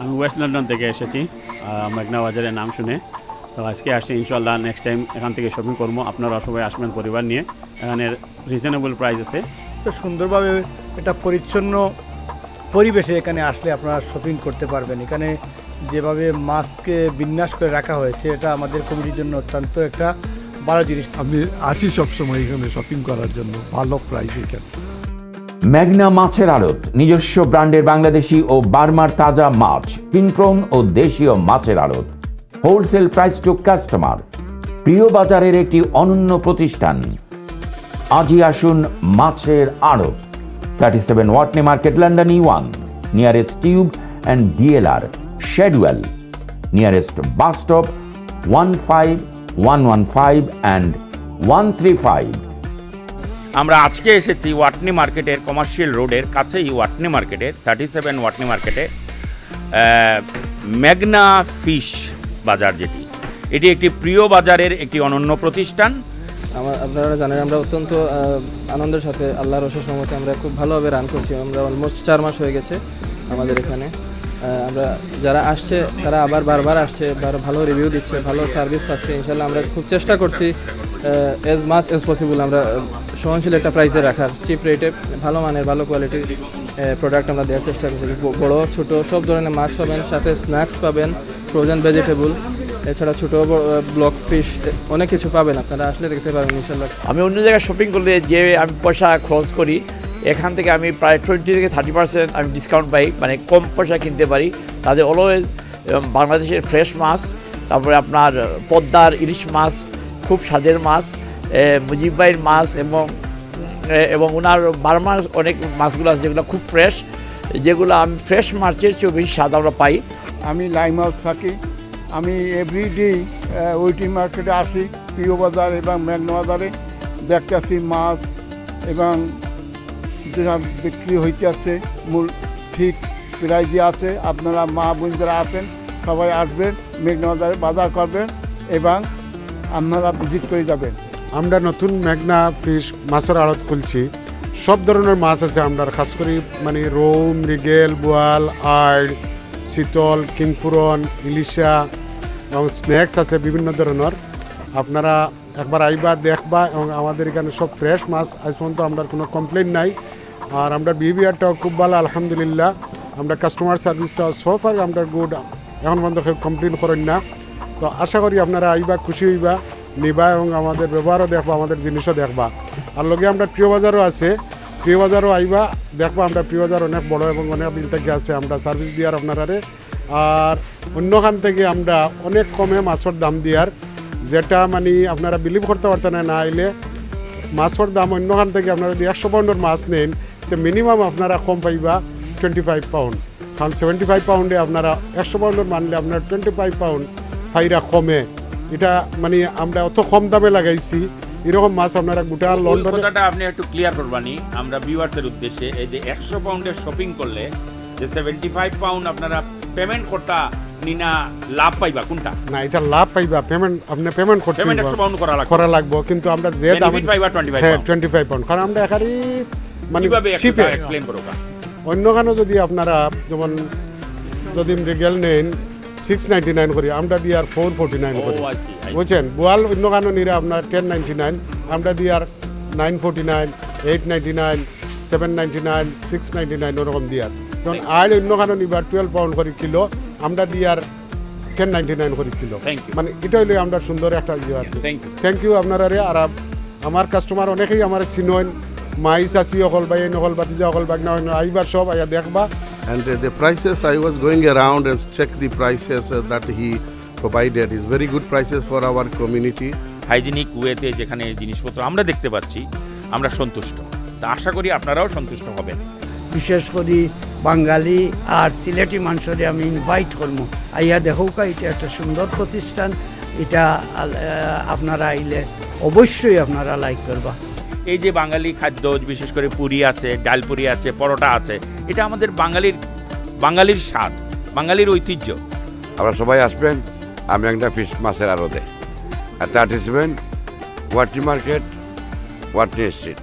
আমি West London থেকে এসেছি। মেঘনা বাজারের নাম শুনে। তো আজকে আসছি ইনশাল্লাহ নেক্সট টাইম এখান থেকে শপিং করব। আপনারা সবাই আসবেন পরিবার নিয়ে। এখানে রিজনেবল প্রাইস আছে। তো সুন্দরভাবে এটা পরিচ্ছন্ন পরিবেশে এখানে আসলে আপনারা শপিং করতে পারবেন। এখানে যেভাবে মাছকে বিন্যাস করে রাখা হয়েছে এটা আমাদের কমিটির জন্য অত্যন্ত একটা ভালো জিনিস। আমি আসি সবসময় এখানে শপিং করার জন্য ভালো প্রাইস এখানে ম্যাগনা মাছের আড়ত, নিজস্ব ব্র্যান্ডের বাংলাদেশি ও বার্মার তাজা মাছ কিংক্রন ও দেশীয় মাছের আড়ত। হোলসেল প্রাইস টু কাস্টমার, প্রিয় বাজারের একটি অনন্য প্রতিষ্ঠান। আজই আসুন মাছের আড়ত thirty seven Watney market, London E one nearest tube and DLR Shadwell nearest bus stop one five one one five and one three five আমরা আজকে এসেছি ওয়াটনি মার্কেটের কমার্শিয়াল রোডের কাছেই ওয়াটনি মার্কেটের থার্টি সেভেন ওয়াটনি মার্কেটে ম্যাগনা ফিশ বাজার যেটি। এটি একটি প্রিয় বাজারের একটি অনন্য প্রতিষ্ঠান। আমার আপনারা জানেন আমরা অত্যন্ত আনন্দের সাথে আল্লাহর অশেষ রহমতে আমরা খুব ভালোভাবে রান করছি। আমরা অলমোস্ট চার মাস হয়ে গেছে আমাদের এখানে। আমরা যারা আসছে, তারা আবার বারবার আসছে ভালো রিভিউ দিচ্ছে, ভালো সার্ভিস পাচ্ছে। ইনশাল্লাহ আমরা খুব চেষ্টা করছি এজ মাচ এজ পসিবল আমরা সহনশীল একটা প্রাইসে রাখার চিপ রেটে ভালো মানের, ভালো কোয়ালিটির প্রোডাক্ট আমরা দেওয়ার চেষ্টা করছি। বড়, ছোট, সব ধরনের মাছ পাবেন, সাথে স্ন্যাক্স পাবেন ফ্রোজেন ভেজিটেবল এছাড়া ছোটো ব্লক ফিশ অনেক কিছু পাবেন আপনারা, আসলে দেখতে পাবেন ইনশাল্লাহ আমি অন্য জায়গায় শপিং করলে যে আমি পয়সা খরচ করি, এখান থেকে আমি প্রায় টোয়েন্টি থেকে থার্টি পার্সেন্ট আমি ডিসকাউন্ট পাই মানে কম পয়সা কিনতে পারি। তাদের অলওয়েজ বাংলাদেশের ফ্রেশ মাছ, তারপরে আপনার পদ্মার ইলিশ মাছ খুব স্বাদের মাছ মুজিব ভাইয়ের মাছ এবং এবং ওনার বার্মার অনেক মাছগুলো আছে যেগুলো খুব ফ্রেশ যেগুলো আমি ফ্রেশ মাছের চেয়েও বেশি স্বাদ আমরা পাই। আমি লাইম হাউস থাকি। আমি এভরিডে ওইটি মার্কেটে আসি, প্রিয় বাজার এবং মেঘনা বাজারে। দেখতেছি মাছ এবং যেটা বিক্রি হইতেছে, মূল ঠিক প্রাইজে আছে। আপনারা মা বোন যারা আছেন, সবাই আসবেন, মেঘনা বাজার করবেন এবং আপনারা ভিজিট করে যাবেন। আমরা নতুন মেঘনা ফিশ মাছের আড়ত খুলছি। সব ধরনের মাছ আছে আমরা, খাস করে মানে রৌ মৃগেল, বোয়াল, আড়, শীতল কিংপুরন ইলিশা এবং স্ন্যাক্স আছে বিভিন্ন ধরনের। আপনারা একবার আইবা, দেখবা এবং আমাদের এখানে সব ফ্রেশ মাছ আজ পর্যন্ত আমরা কোনো কমপ্লেন নাই। আর আমরা বিহেভিয়ারটাও খুব ভালো, আলহামদুলিল্লাহ। আমরা কাস্টমার সার্ভিসটাও সোফার আমরা গুড এখন পর্যন্ত কমপ্লেন করেন না। তো আশা করি আপনারা আইবা, খুশি হইবা, নিবা এবং আমাদের ব্যবহারও দেখবা, আমাদের জিনিসও দেখবা। আর লগে আমরা প্রিয় বাজারও আছে প্রিয় বাজারও আইবা, দেখবা আমরা প্রিয় বাজার অনেক বড় এবং অনেক দিন থেকে আছে, আমরা সার্ভিস দিয়ার আপনারারে। আর অন্যখান থেকে আমরা অনেক কমে মাছের দাম দিয়ার, যেটা মানে আপনারা বিলিভ করতে পারতেন না আইলে মাছের দাম অন্যখান থেকে আপনারা যদি একশো পাউন্ডের মাছ নেন, তো মিনিমাম আপনারা কম পাইবা টোয়েন্টি ফাইভ পাউন্ড কারণ সেভেন্টি ফাইভ পাউন্ডে আপনারা একশো পাউন্ডের মানলে আপনার টোয়েন্টি ফাইভ পাউন্ড ফাইরা কমে। এটা মানে আমরা অত কম দামে লাগাইছি। এরকম মাছ আপনারা গোটা লন্ডনে কথাটা আপনি একটু ক্লিয়ার করবানি। আমরা ভিউয়ার্সের উদ্দেশ্যে এই যে একশো পাউন্ডের শপিং করলে যে সেভেন্টি ফাইভ পাউন্ড আপনারা পেমেন্ট করতা নিনা লাভ পাইবা কোনটা? না এটা লাভ পাইবা পেমেন্ট আপনি পেমেন্ট করতে পেমেন্ট হইবা। একশো পাউন্ড করা লাগবে। করা লাগবো কিন্তু আমরা যে দাম পাইবা 25 হ্যাঁ pound। টোয়েন্টি ফাইভ পাউন্ড কারণ আমরা এখানে মানে কীভাবে শিপে এক্সপ্লেন করো কা? অন্যখানে যদি আপনারা যেমন যদি রিগেল নেন সিক্স নাইনটি নাইন করি আমরা দিয়ে আর ফোর ফোরটি নাইন করি। I see. বুঝছেন? বোয়াল অন্যখানে নিলে আপনার টেন নাইনটি নাইন আমরা দিয়ে আর nine forty nine eight ninety nine seven ninety nine six ninety nine ওরকম দিয়ে দিয়ার যেমন আইল অন্যখানে নিবার টুয়েলভ পাউন্ড করে কিলো আমরা দিয়ে আর টেন নাইনটি নাইন করে কিলো। মানে এটা হইলে আমরা সুন্দর একটা ইয়ে আর থ্যাংক ইউ আপনারা রে আর আমার কাস্টমার অনেকেই আমার চিনন মাই চাচি অকল বা এই নকল বাতিজা অকল বাগনা আইবার সব আইয়া দেখবা। And uh, the prices, I was going around and check the prices uh, that he provided. is very good prices for our community. Hygienic ওয়েতে যেখানে জিনিসপত্র আমরা দেখতে পাচ্ছি আমরা সন্তুষ্ট। তা আশা করি আপনারাও সন্তুষ্ট হবেন। বিশেষ করে বাঙালি আর সিলেটি মানুষরে আমি ইনভাইট করব। আইয়া দেখোকা এটা একটা সুন্দর প্রতিষ্ঠান। এটা আপনারা আইলে অবশ্যই আপনারা লাইক করবা। এই যে বাঙালি খাদ্য, বিশেষ করে পুরি আছে, ডাল পুরি আছে, পরোটা আছে, এটা আমাদের বাঙালির বাঙালির স্বাদ, বাঙালির ঐতিহ্য। আপনারা সবাই আসবেন, আমি একটা ফিশ মাছের দেয় আর seven Watney market Watney street